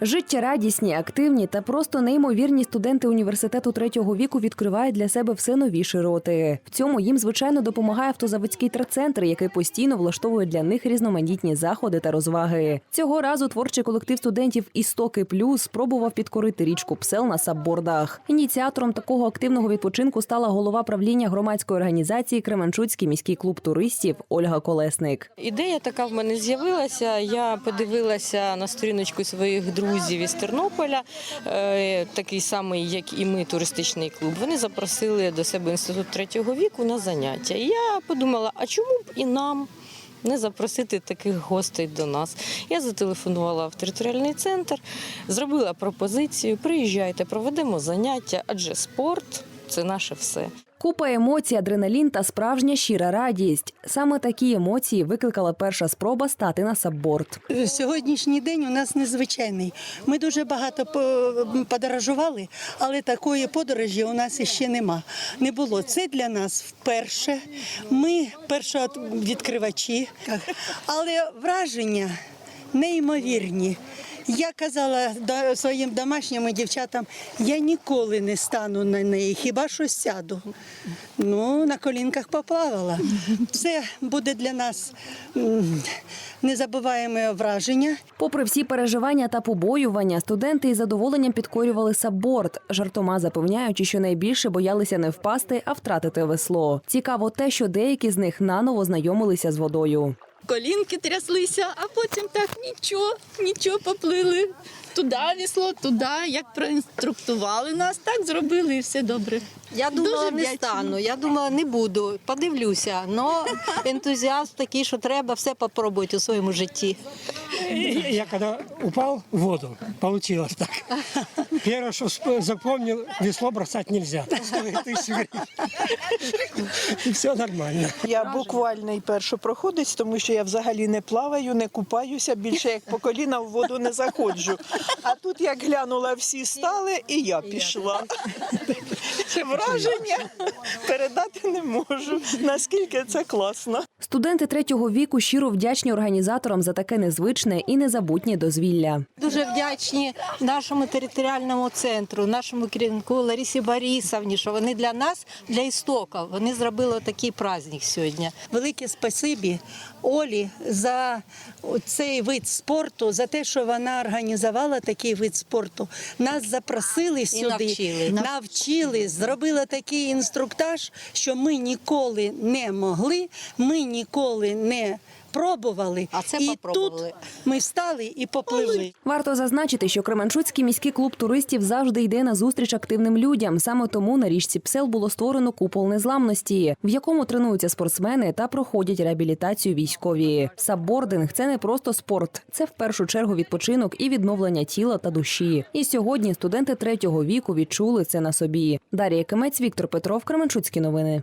Життєрадісні, активні та просто неймовірні студенти університету третього віку відкривають для себе все нові широти. В цьому їм звичайно допомагає автозаводський терцентр, який постійно влаштовує для них різноманітні заходи та розваги. Цього разу творчий колектив студентів Істоки Плюс спробував підкорити річку Псел на саббордах. Ініціатором такого активного відпочинку стала голова правління громадської організації Кременчуцький міський клуб туристів Ольга Колесник. Ідея така в мене з'явилася. Я подивилася на сторіночку своїх друзів із Тернополя, е, такий самий, як і ми, туристичний клуб. Вони запросили до себе інститут третього віку на заняття. І я подумала, а чому б і нам? Не запросити таких гостей до нас. Я зателефонувала в територіальний центр, зробила пропозицію. Приїжджайте, проведемо заняття, адже спорт це наше все. Купа емоцій, адреналін та справжня щира радість. Саме такі емоції викликала перша спроба стати на сабборд. Сьогоднішній день у нас незвичайний. Ми дуже багато подорожували, але такої подорожі у нас іще нема. Не було. Це для нас вперше. Ми першовідкривачі, але враження неймовірні. Я казала своїм домашнім дівчатам, я ніколи не стану на неї, хіба що сяду. Ну, на колінках поплавала. Це буде для нас м, незабуваєме враження. Попри всі переживання та побоювання, студенти із задоволенням підкорювали сабборд, жартома запевняючи, що найбільше боялися не впасти, а втратити весло. Цікаво те, що деякі з них наново знайомилися з водою. Колінки тряслися, а потім так нічого, нічого поплили. Туди вісло, туди, як проінструктували нас, так зробили і все добре. Я думала, Дуже не вдячна. стану. Я думала, не буду. Подивлюся. Но ентузіазм такий, що треба все попробувати у своєму житті. Я когда упал в воду, получилось так. Первое, что всп- запомнил, весло бросать нельзя. Тысячу гривен. И все нормально. Я буквально і першу проходець, тому що я взагалі не плаваю, не купаюся, більше як по коліна в воду не заходжу. А тут як глянула, всі стали, і я пішла. Це враження передати не можу. Наскільки це класно. Студенти третього віку щиро вдячні організаторам за таке незвичне і незабутнє дозвілля. Дуже вдячні нашому територіальному центру, нашому керівнику Ларісі Борисовні, що вони для нас, для істока, вони зробили такий праздник сьогодні. Велике спасибі Олі за цей вид спорту, за те, що вона організувала такий вид спорту. Нас запросили сюди, навчили. навчили, зробила такий інструктаж, що ми ніколи не могли, ми ніколи не пробували. А це і попробували. тут ми встали і попливли. Варто зазначити, що Кременчуцький міський клуб туристів завжди йде на зустріч активним людям. Саме тому на річці Псел було створено купол незламності, в якому тренуються спортсмени та проходять реабілітацію військові. Саббординг це не просто спорт, це в першу чергу відпочинок і відновлення тіла та душі. І сьогодні студенти третього віку відчули це на собі. Дар'я Кимець, Віктор Петров, Кременчуцькі новини.